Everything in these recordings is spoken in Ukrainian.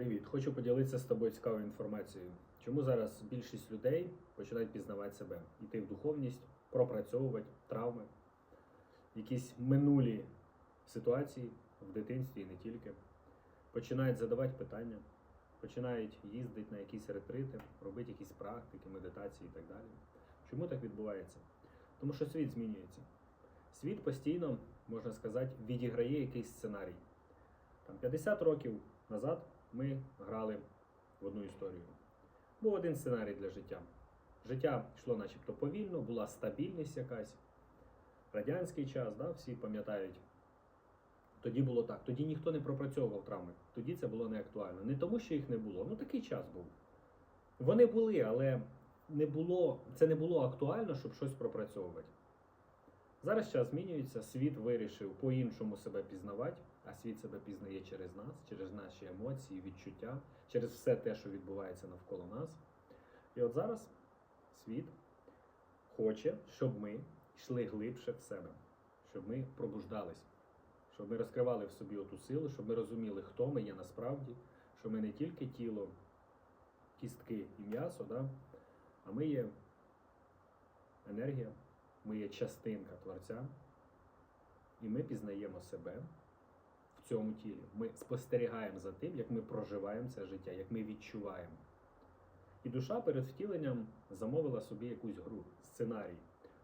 Привіт, хочу поділитися з тобою цікавою інформацією. Чому зараз більшість людей починають пізнавати себе, йти в духовність, пропрацьовувати травми, якісь минулі ситуації в дитинстві і не тільки. Починають задавати питання, починають їздити на якісь ретрити, робити якісь практики, медитації і так далі. Чому так відбувається? Тому що світ змінюється. Світ постійно, можна сказати, відіграє якийсь сценарій. Там 50 років назад ми грали в одну історію. Був один сценарій для життя. Життя йшло начебто повільно, була стабільність якась. Радянський час, да, всі пам'ятають. Тоді було так. Тоді ніхто не пропрацьовував травми. Тоді це було не актуально. Не тому, що їх не було. Ну такий час був. Вони були, але не було, це не було актуально, щоб щось пропрацьовувати. Зараз час змінюється, світ вирішив по-іншому себе пізнавати, а світ себе пізнає через нас, через наші емоції, відчуття, через все те, що відбувається навколо нас. І от зараз світ хоче, щоб ми йшли глибше в себе, щоб ми пробуждались, щоб ми розкривали в собі оту силу, щоб ми розуміли, хто ми є насправді, що ми не тільки тіло, кістки і м'ясо, да? а ми є енергія, ми є частинка Творця, і ми пізнаємо себе в цьому тілі. Ми спостерігаємо за тим, як ми проживаємо це життя, як ми відчуваємо. І душа перед втіленням замовила собі якусь гру, сценарій.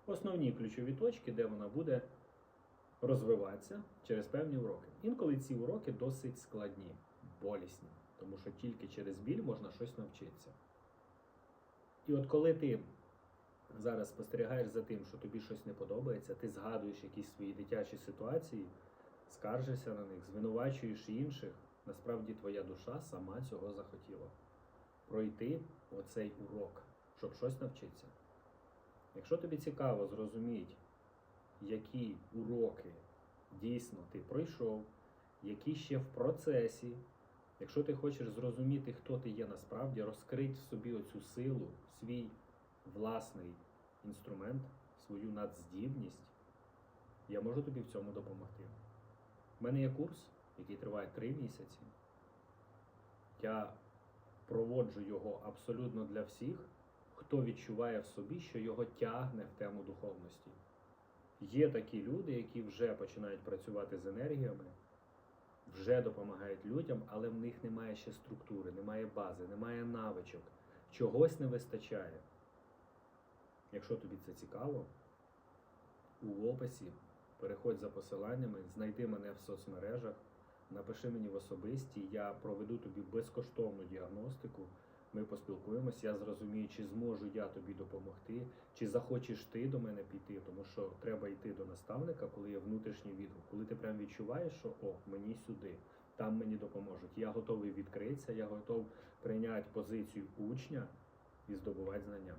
Основні ключові точки, де вона буде розвиватися через певні уроки. Інколи ці уроки досить складні, болісні, тому що тільки через біль можна щось навчитися. І от коли ти зараз спостерігаєш за тим, що тобі щось не подобається, ти згадуєш якісь свої дитячі ситуації, скаржишся на них, звинувачуєш інших, насправді твоя душа сама цього захотіла. Пройти оцей урок, щоб щось навчитися. Якщо тобі цікаво зрозуміти, які уроки дійсно ти пройшов, які ще в процесі, якщо ти хочеш зрозуміти, хто ти є насправді, розкрити в собі оцю силу, свій власний інструмент, свою надздібність, я можу тобі в цьому допомогти. У мене є курс, який триває три місяці. Я проводжу його абсолютно для всіх, хто відчуває в собі, що його тягне в тему духовності. Є такі люди, які вже починають працювати з енергіями, вже допомагають людям, але в них немає ще структури, немає бази, немає навичок, чогось не вистачає. Якщо тобі це цікаво, у описі переходь за посиланнями, знайди мене в соцмережах, напиши мені в особисті, я проведу тобі безкоштовну діагностику. Ми поспілкуємось, я зрозумію, чи зможу я тобі допомогти, чи захочеш ти до мене піти, тому що треба йти до наставника, коли є внутрішній відгук, коли ти прям відчуваєш, що о, мені сюди, там мені допоможуть. Я готовий відкритися, я готов прийняти позицію учня і здобувати знання.